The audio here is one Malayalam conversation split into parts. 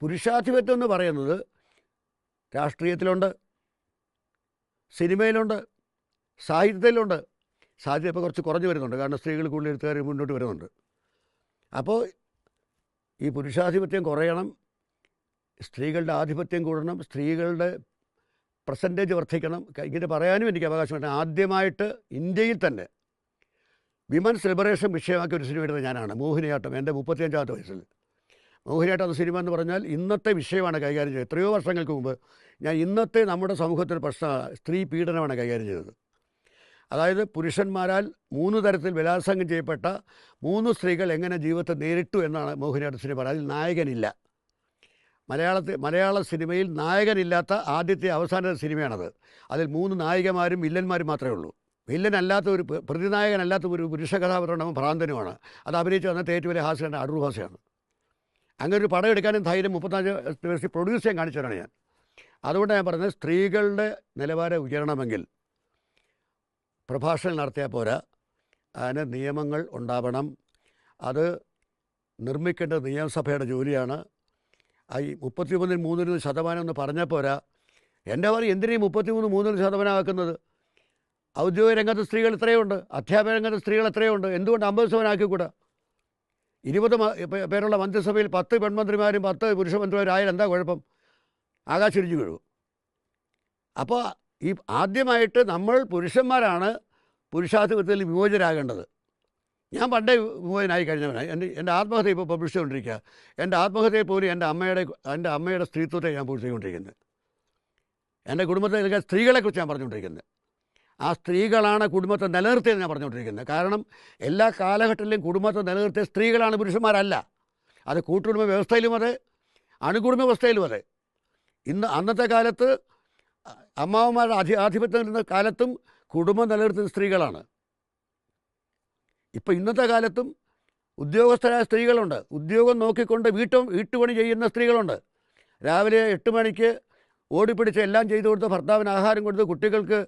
പുരുഷാധിപത്യം എന്ന് പറയുന്നത് രാഷ്ട്രീയത്തിലുണ്ട് സിനിമയിലുണ്ട് സാഹിത്യത്തിലുണ്ട്. സാഹിത്യം ഇപ്പോൾ കുറച്ച് കുറഞ്ഞു വരുന്നുണ്ട് കാരണം സ്ത്രീകൾ കൂടുതൽ എഴുത്തുകാർ മുന്നോട്ട് വരുന്നുണ്ട്. അപ്പോൾ ഈ പുരുഷാധിപത്യം കുറയണം സ്ത്രീകളുടെ ആധിപത്യം കൂടണം സ്ത്രീകളുടെ പെർസെന്റേജ് വർദ്ധിക്കണം. ഇങ്ങനെ പറയാനും എനിക്ക് അവകാശമുണ്ട് ആദ്യമായിട്ട് ഇന്ത്യയിൽ തന്നെ വിമൻസ് ലിബറേഷൻ വിഷയമാക്കി ഒരു സിനിമ എടുത്തത് ഞാനാണ്. മോഹിനിയാട്ടം എന്റെ മുപ്പത്തിയഞ്ചാമത്തെ വയസ്സിൽ. മോഹിനിയാട്ടം സിനിമ എന്ന് പറഞ്ഞാൽ ഇന്നത്തെ വിഷയമാണ് കൈകാര്യം ചെയ്തത്. എത്രയോ വർഷങ്ങൾക്ക് മുമ്പ് ഞാൻ ഇന്നത്തെ നമ്മുടെ സമൂഹത്തിൽ പ്രശ്ന സ്ത്രീ പീഡനമാണ് കൈകാര്യം ചെയ്തത്. അതായത് പുരുഷന്മാരാൽ മൂന്ന് തരത്തിൽ ബലാത്സംഗം ചെയ്യപ്പെട്ട മൂന്ന് സ്ത്രീകൾ എങ്ങനെ ജീവിതത്തെ നേരിട്ടു എന്നാണ് മോഹിനിയാട്ട സിനിമ അതിൽ നായകനില്ല. മലയാളത്തിൽ മലയാള സിനിമയിൽ നായകനില്ലാത്ത ആദ്യത്തെ അവസാന സിനിമയാണത്. അതിൽ മൂന്ന് നായികമാരും വില്ലന്മാരും മാത്രമേ ഉള്ളൂ. വില്ലനല്ലാത്ത ഒരു പ്രതിനായകനല്ലാത്ത ഒരു പുരുഷ കഥാപാത്രമാണ് ഭ്രാന്തനുമാണ്. അത് അഭിനയിച്ച് വന്ന ഏറ്റവും വലിയ ഹാസ്യമാണ് അടൂർ ഭാഷയാണ് അങ്ങനെ ഒരു പടം എടുക്കാനും ധൈര്യം മുപ്പത്തഞ്ച് ദിവസം പ്രൊഡ്യൂസ് ചെയ്യാൻ കാണിച്ചവരാണ് ഞാൻ. അതുകൊണ്ട് ഞാൻ പറഞ്ഞത് സ്ത്രീകളുടെ നിലവാരം ഉയരണമെങ്കിൽ പ്രഭാഷണം നടത്തിയാൽ പോരാ. അതിന് നിയമങ്ങൾ ഉണ്ടാവണം. അത് നിർമ്മിക്കേണ്ടത് നിയമസഭയുടെ ജോലിയാണ്. ഈ മുപ്പത്തി മൂന്നിൽ ശതമാനം എന്ന് പറഞ്ഞാൽ പോരാ. എന്റെ പറയും എന്തിനാ ഈ മുപ്പത്തി മൂന്ന് മൂന്നിൽ ശതമാനം ആക്കുന്നത്? ഔദ്യോഗിക രംഗത്ത് സ്ത്രീകൾ ഇത്രയുണ്ട്. അധ്യാപന രംഗത്ത് സ്ത്രീകൾ എത്രയുണ്ട് എന്തുകൊണ്ട് അമ്പത് ശതമാനം ആക്കിക്കൂടാ? ഇരുപത് പേരുള്ള മന്ത്രിസഭയിൽ പത്ത് പെൺമന്ത്രിമാരും പത്ത് പുരുഷ മന്ത്രിമാരും ആയാലും എന്താ കുഴപ്പം? ആകാശിരിച്ചു വീഴും. അപ്പോൾ ഈ ആദ്യമായിട്ട് നമ്മൾ പുരുഷന്മാരാണ് പുരുഷാധിപത്യത്തിൽ വിമോചനാകേണ്ടത് ഞാൻ പണ്ടേ വിമോചനായി കഴിഞ്ഞവനാണ് എന്റെ എന്റെ ആത്മഹത്യ ഇപ്പോൾ പബ്ലിഷ് എന്റെ ആത്മഹത്യയെ പോലും എന്റെ അമ്മയുടെ എന്റെ അമ്മയുടെ സ്ത്രീത്വത്തെ ഞാൻ പൂർത്തിക്കൊണ്ടിരിക്കുന്നത് എന്റെ കുടുംബത്തിലെ സ്ത്രീകളെക്കുറിച്ച് ഞാൻ പറഞ്ഞുകൊണ്ടിരിക്കുന്നത്. ആ സ്ത്രീകളാണ് കുടുംബത്തെ നിലനിർത്തിയത് ഞാൻ പറഞ്ഞുകൊണ്ടിരിക്കുന്നത്. കാരണം എല്ലാ കാലഘട്ടത്തിലും കുടുംബത്തെ നിലനിർത്തിയ സ്ത്രീകളാണ് പുരുഷന്മാരല്ല. അത് കൂട്ടുകുടുംബ വ്യവസ്ഥയിലും അതെ അണുകുടുംബ വ്യവസ്ഥയിലും അതെ. ഇന്ന് അന്നത്തെ കാലത്ത് അമ്മാവന്മാരുടെ അധി ആധിപത്യം ഇരുന്ന കാലത്തും കുടുംബം നിലനിർത്തുന്ന സ്ത്രീകളാണ്. ഇപ്പം ഇന്നത്തെ കാലത്തും ഉദ്യോഗസ്ഥരായ സ്ത്രീകളുണ്ട്. ഉദ്യോഗം നോക്കിക്കൊണ്ട് വീട്ടും വീട്ടുപണി ചെയ്യുന്ന സ്ത്രീകളുണ്ട്. രാവിലെ എട്ട് മണിക്ക് ഓടിപ്പിടിച്ച് എല്ലാം ചെയ്തു കൊടുത്ത് ഭർത്താവിന് ആഹാരം കൊടുത്ത് കുട്ടികൾക്ക്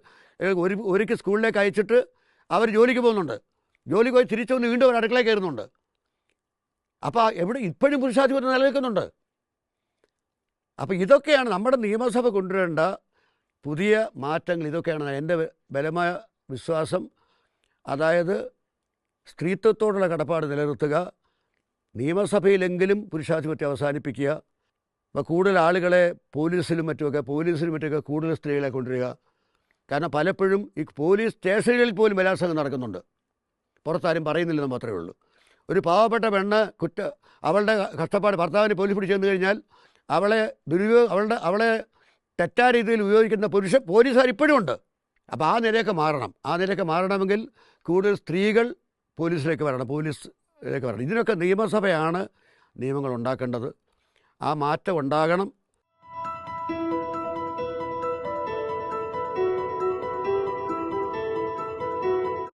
ഒരു ഒരുക്കി സ്കൂളിലേക്ക് അയച്ചിട്ട് അവർ ജോലിക്ക് പോകുന്നുണ്ട്. ജോലിക്ക് പോയി തിരിച്ചു വന്ന് വീണ്ടും അവർ അടുക്കളയിൽ കയറുന്നുണ്ട്. അപ്പോൾ എവിടെ ഇപ്പോഴും പുരുഷാധിപത്യം നിലനിൽക്കുന്നുണ്ട്. അപ്പോൾ ഇതൊക്കെയാണ് നമ്മുടെ നിയമസഭ കൊണ്ടുവരേണ്ട പുതിയ മാറ്റങ്ങൾ. ഇതൊക്കെയാണ് എന്റെ ബലമായ വിശ്വാസം. അതായത് സ്ത്രീത്വത്തോടുള്ള കടപ്പാട് നിലനിർത്തുക. നിയമസഭയിലെങ്കിലും പുരുഷാധിപത്യം അവസാനിപ്പിക്കുക. അപ്പോൾ കൂടുതൽ ആളുകളെ പോലീസിലും മറ്റുമൊക്കെ പോലീസിലും മറ്റുമൊക്കെ കൂടുതൽ സ്ത്രീകളെ കൊണ്ടുവരിക. കാരണം പലപ്പോഴും ഈ പോലീസ് സ്റ്റേഷനുകളിൽ പോലും ബലാത്സംഗം നടക്കുന്നുണ്ട്. പുറത്താരും പറയുന്നില്ലെന്ന് മാത്രമേ ഉള്ളൂ. ഒരു പാവപ്പെട്ട പെണ്ണ് കുറ്റ അവളുടെ കഷ്ടപ്പാട് ഭർത്താവിനെ പോലീസ് പിടിച്ചു വന്നു കഴിഞ്ഞാൽ അവളെ ദുരുപയോഗം അവളുടെ അവളെ തെറ്റായ രീതിയിൽ ഉപയോഗിക്കുന്ന പുരുഷ പോലീസുകാർ ഇപ്പോഴും ഉണ്ട്. അപ്പോൾ ആ നിലയൊക്കെ മാറണം. ആ നിലയൊക്കെ മാറണമെങ്കിൽ കൂടുതൽ സ്ത്രീകൾ പോലീസിലേക്ക് വരണം പോലീസിലേക്ക് വരണം. ഇതിനൊക്കെ നിയമസഭയാണ് നിയമങ്ങൾ ഉണ്ടാക്കേണ്ടത്. ആ മാറ്റം ഉണ്ടാകണം.